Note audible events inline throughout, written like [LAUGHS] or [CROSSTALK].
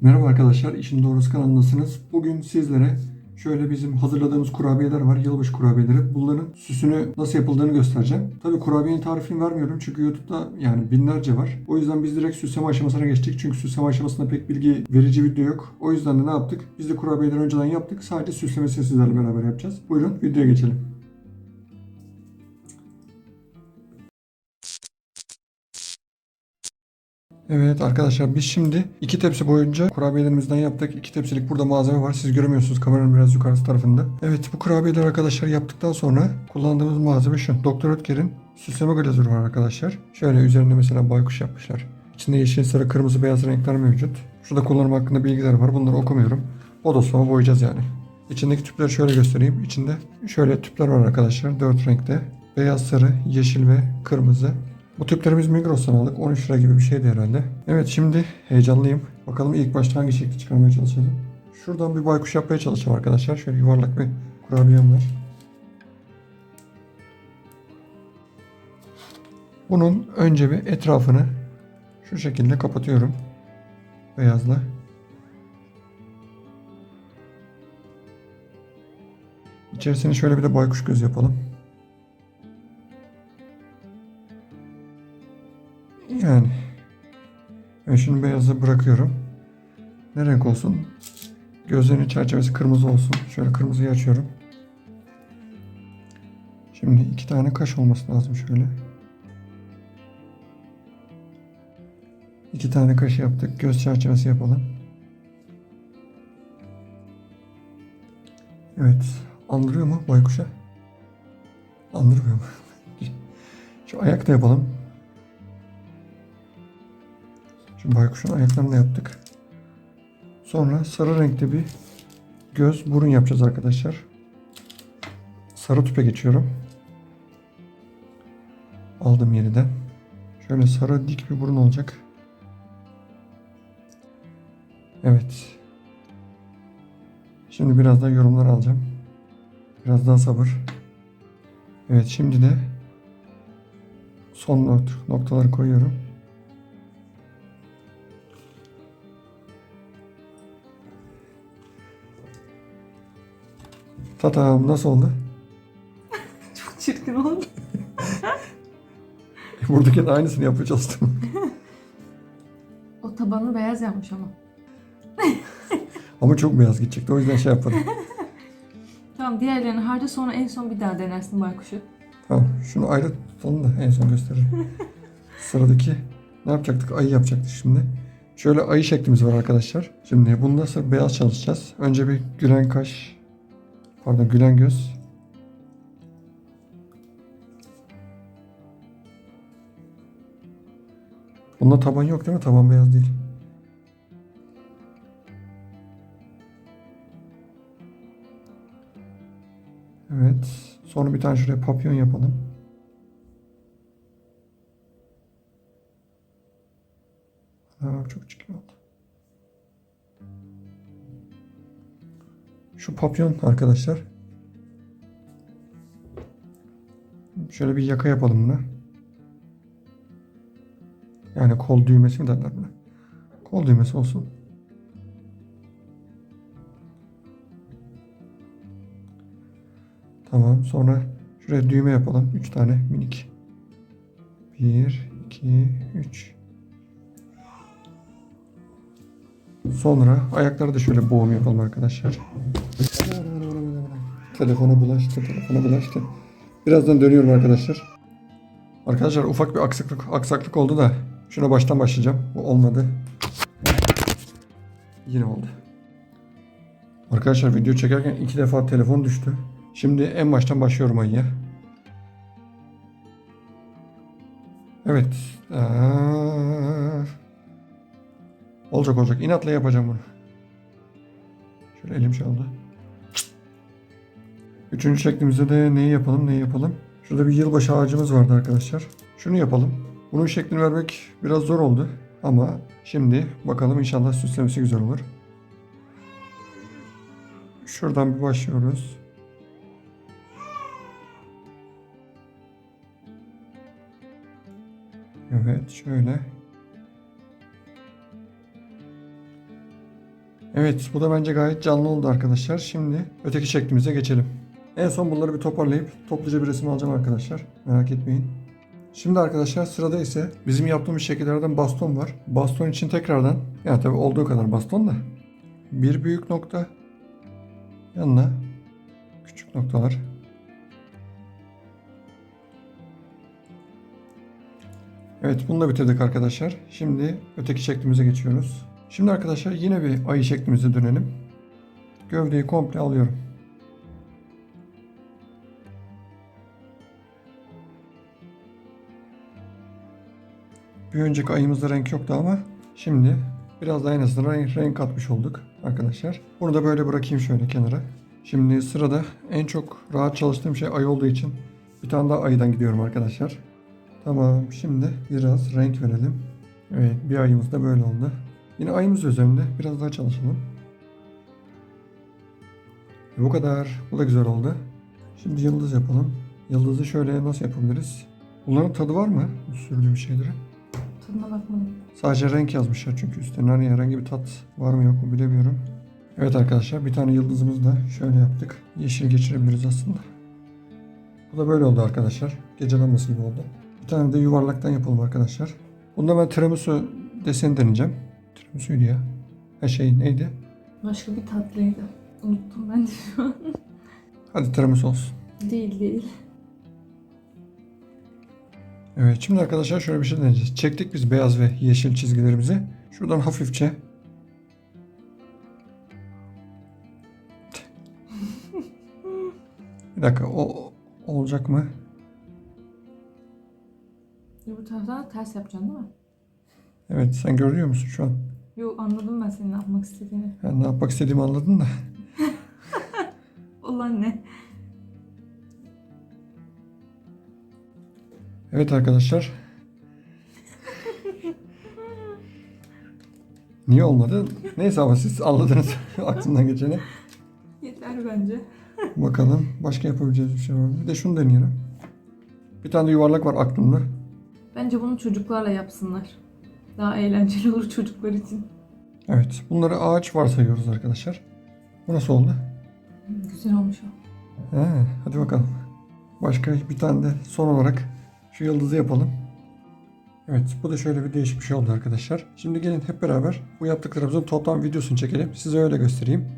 Merhaba arkadaşlar, İşin Doğrusu kanalındasınız. Bugün sizlere şöyle bizim hazırladığımız kurabiyeler var, yılbaşı kurabiyeleri. Bunların süsünü nasıl yapıldığını göstereceğim. Tabii kurabiyenin tarifini vermiyorum çünkü YouTube'da yani binlerce var. O yüzden biz direkt süsleme aşamasına geçtik. Çünkü süsleme aşamasında pek bilgi verici video yok. O yüzden de ne yaptık? Biz de kurabiyeleri önceden yaptık. Sadece süslemesini sizlerle beraber yapacağız. Buyurun videoya geçelim. Evet arkadaşlar biz şimdi iki tepsi boyunca kurabiyelerimizden yaptık. İki tepsilik burada malzeme var. Siz göremiyorsunuz kameranın biraz yukarısı tarafında. Evet bu kurabiyeler arkadaşlar yaptıktan sonra kullandığımız malzeme şu. Doktor Ötker'in süsleme glazürü var arkadaşlar. Şöyle üzerinde mesela baykuş yapmışlar. İçinde yeşil, sarı, kırmızı, beyaz renkler mevcut. Şurada kullanım hakkında bilgiler var. Bunları okumuyorum. Bodoslama boyayacağız yani. İçindeki tüpleri şöyle göstereyim. İçinde şöyle tüpler var arkadaşlar. Dört renkte. Beyaz, sarı, yeşil ve kırmızı. Bu tüplerimiz Migros'tan aldık. 13 lira gibi bir şeydi herhalde. Evet şimdi heyecanlıyım. Bakalım ilk başta hangi şekli çıkarmaya çalışalım. Şuradan bir baykuş yapmaya çalışacağım arkadaşlar. Şöyle yuvarlak bir kurabiyem var. Bunun önce bir etrafını şu şekilde kapatıyorum. Beyazla. İçerisine şöyle bir de baykuş göz yapalım. Şunu beyazı bırakıyorum. Ne renk olsun? Gözlerinin çerçevesi kırmızı olsun. Şöyle kırmızıyı açıyorum. Şimdi iki tane kaş olması lazım şöyle. İki tane kaş yaptık. Göz çerçevesi yapalım. Evet. Andırıyor mu baykuşa? Andırmıyor mu? [LAUGHS] Şu ayak da yapalım. Şimdi baykuşun ayaklarını yaptık. Sonra sarı renkte bir göz burun yapacağız arkadaşlar. Sarı tüpe geçiyorum. Aldım yeniden. Şöyle sarı dik bir burun olacak. Evet. Şimdi biraz daha yorumlar alacağım. Biraz daha sabır. Evet şimdi de son nok- noktaları koyuyorum. Tatam nasıl oldu? [LAUGHS] Çok çirkin oldu. [LAUGHS] Buradaki de aynısını çalıştım. O tabanı beyaz yapmış ama. [LAUGHS] Ama çok beyaz gidecekti o yüzden şey yapmadım. Tamam diğerlerini harca sonra en son bir daha denersin baykuşu. Tamam şunu ayrı tutalım da en son gösteririm. Sıradaki ne yapacaktık? Ayı yapacaktık şimdi. Şöyle ayı şeklimiz var arkadaşlar. Şimdi bunda sırf beyaz çalışacağız. Önce bir gülen kaş, pardon gülen göz. Bunda taban yok değil mi? Taban beyaz değil. Evet. Sonra bir tane şuraya papyon yapalım. Aa, çok çirkin oldu. Şu papyon arkadaşlar. Şöyle bir yaka yapalım buna. Yani kol düğmesi mi derler buna? Kol düğmesi olsun. Tamam. Sonra şuraya düğme yapalım. 3 tane minik. 1, 2, 3. Sonra ayakları da şöyle boğum yapalım arkadaşlar. Telefona bulaştı, telefona bulaştı. Birazdan dönüyorum arkadaşlar. Arkadaşlar ufak bir aksaklık, aksaklık oldu da şuna baştan başlayacağım. Bu olmadı. Yine oldu. Arkadaşlar video çekerken iki defa telefon düştü. Şimdi en baştan başlıyorum ayıya. Evet. Aa, olacak olacak. İnatla yapacağım bunu. Şöyle elim oldu. Üçüncü şeklimizde de neyi yapalım neyi yapalım. Şurada bir yılbaşı ağacımız vardı arkadaşlar. Şunu yapalım. Bunun şeklini vermek biraz zor oldu. Ama şimdi bakalım inşallah süslemesi güzel olur. Şuradan bir başlıyoruz. Evet şöyle. Evet bu da bence gayet canlı oldu arkadaşlar. Şimdi öteki şeklimize geçelim. En son bunları bir toparlayıp topluca bir resim alacağım arkadaşlar. Merak etmeyin. Şimdi arkadaşlar sırada ise bizim yaptığımız şekillerden baston var. Baston için tekrardan yani tabi olduğu kadar baston da bir büyük nokta yanına küçük noktalar. Evet bunu da bitirdik arkadaşlar. Şimdi öteki şeklimize geçiyoruz. Şimdi arkadaşlar yine bir ayı şeklimize dönelim. Gövdeyi komple alıyorum. Bir önceki ayımızda renk yoktu ama şimdi biraz daha en azından renk, renk katmış olduk arkadaşlar. Bunu da böyle bırakayım şöyle kenara. Şimdi sırada en çok rahat çalıştığım şey ay olduğu için bir tane daha ayıdan gidiyorum arkadaşlar. Tamam şimdi biraz renk verelim. Evet bir ayımız da böyle oldu. Yine ayımız üzerinde biraz daha çalışalım. Bu kadar. Bu da güzel oldu. Şimdi yıldız yapalım. Yıldızı şöyle nasıl yapabiliriz? Bunların tadı var mı? Sürdüğüm şeylerin. Tadına bakmadım. Sadece renk yazmışlar çünkü üstlerine hani herhangi bir tat var mı yok mu bilemiyorum. Evet arkadaşlar bir tane yıldızımızı da şöyle yaptık. Yeşil geçirebiliriz aslında. Bu da böyle oldu arkadaşlar. Gece lambası gibi oldu. Bir tane de yuvarlaktan yapalım arkadaşlar. Bunda ben tiramisu deseni deneyeceğim. Tiramisu'ydu ya. Her şey neydi? Başka bir tatlıydı. Unuttum ben de şu an. [LAUGHS] Hadi tiramisu olsun. Değil değil. Evet şimdi arkadaşlar şöyle bir şey deneyeceğiz. Çektik biz beyaz ve yeşil çizgilerimizi. Şuradan hafifçe [LAUGHS] Bir dakika o olacak mı? Bu taraftan ters yapacaksın değil mi? Evet sen görüyor musun şu an? Yok anladım ben senin ne yapmak istediğini. Yani ne yapmak istediğimi anladın da. [LAUGHS] Olan ne? Evet arkadaşlar. Niye olmadı? Neyse ama siz anladınız [LAUGHS] aklımdan geçeni. Yeter bence. [LAUGHS] Bakalım başka yapabileceğimiz bir şey var mı? Bir de şunu deneyelim. Bir tane de yuvarlak var aklımda. Bence bunu çocuklarla yapsınlar. Daha eğlenceli olur çocuklar için. Evet bunları ağaç varsayıyoruz arkadaşlar. Bu nasıl oldu? Güzel olmuş o. He, hadi bakalım. Başka bir tane de son olarak şu yıldızı yapalım. Evet bu da şöyle bir değişik bir şey oldu arkadaşlar. Şimdi gelin hep beraber bu yaptıklarımızın toplam videosunu çekelim. Size öyle göstereyim.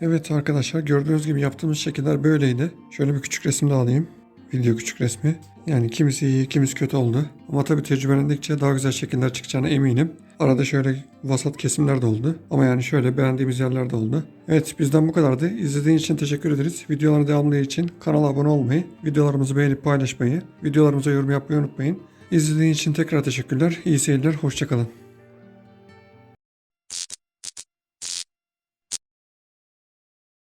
Evet arkadaşlar gördüğünüz gibi yaptığımız şekiller böyleydi. Şöyle bir küçük resim de alayım. Video küçük resmi. Yani kimisi iyi kimisi kötü oldu. Ama tabii tecrübelendikçe daha güzel şekiller çıkacağına eminim. Arada şöyle vasat kesimler de oldu. Ama yani şöyle beğendiğimiz yerler de oldu. Evet bizden bu kadardı. İzlediğiniz için teşekkür ederiz. Videoların devamlı için kanala abone olmayı, videolarımızı beğenip paylaşmayı, videolarımıza yorum yapmayı unutmayın. İzlediğiniz için tekrar teşekkürler. İyi seyirler. Hoşçakalın.